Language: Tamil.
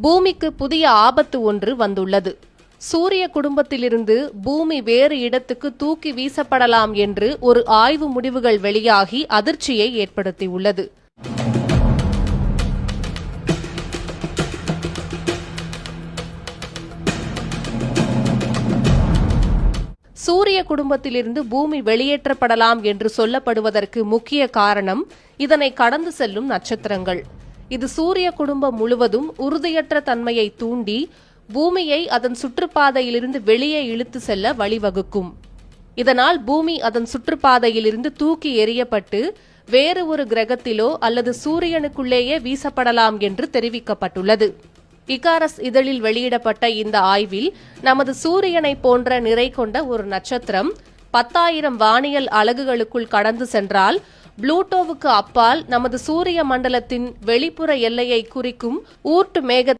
பூமிக்கு புதிய ஆபத்து ஒன்று வந்துள்ளது. சூரிய குடும்பத்திலிருந்து பூமி வேறு இடத்துக்கு தூக்கி வீசப்படலாம் என்று ஒரு ஆய்வு முடிவுகள் வெளியாகி அதிர்ச்சியை ஏற்படுத்தியுள்ளது. சூரிய குடும்பத்திலிருந்து பூமி வெளியேற்றப்படலாம் என்று சொல்லப்படுவதற்கு முக்கிய காரணம் இதனை கடந்து செல்லும் நட்சத்திரங்கள். இது சூரிய குடும்பம் முழுவதும் உறுதியற்ற தன்மையை தூண்டி பூமியை அதன் சுற்றுப்பாதையிலிருந்து வெளியே இழுத்து செல்ல வழிவகுக்கும். இதனால் பூமி அதன் சுற்றுப்பாதையிலிருந்து தூக்கி எறியப்பட்டு வேறு ஒரு கிரகத்திலோ அல்லது சூரியனுக்குள்ளேயே வீசப்படலாம் என்று தெரிவிக்கப்பட்டுள்ளது. இகாரஸ் இதழில் வெளியிடப்பட்ட இந்த ஆய்வில் நமது சூரியனை போன்ற நிறை கொண்ட ஒரு நட்சத்திரம் பத்தாயிரம் வானியல் அலகுகளுக்குள் கடந்து சென்றால் புளூட்டோவுக்கு அப்பால் நமது சூரிய மண்டலத்தின் வெளிப்புற எல்லையை குறிக்கும் ஊர்ட்டு மேக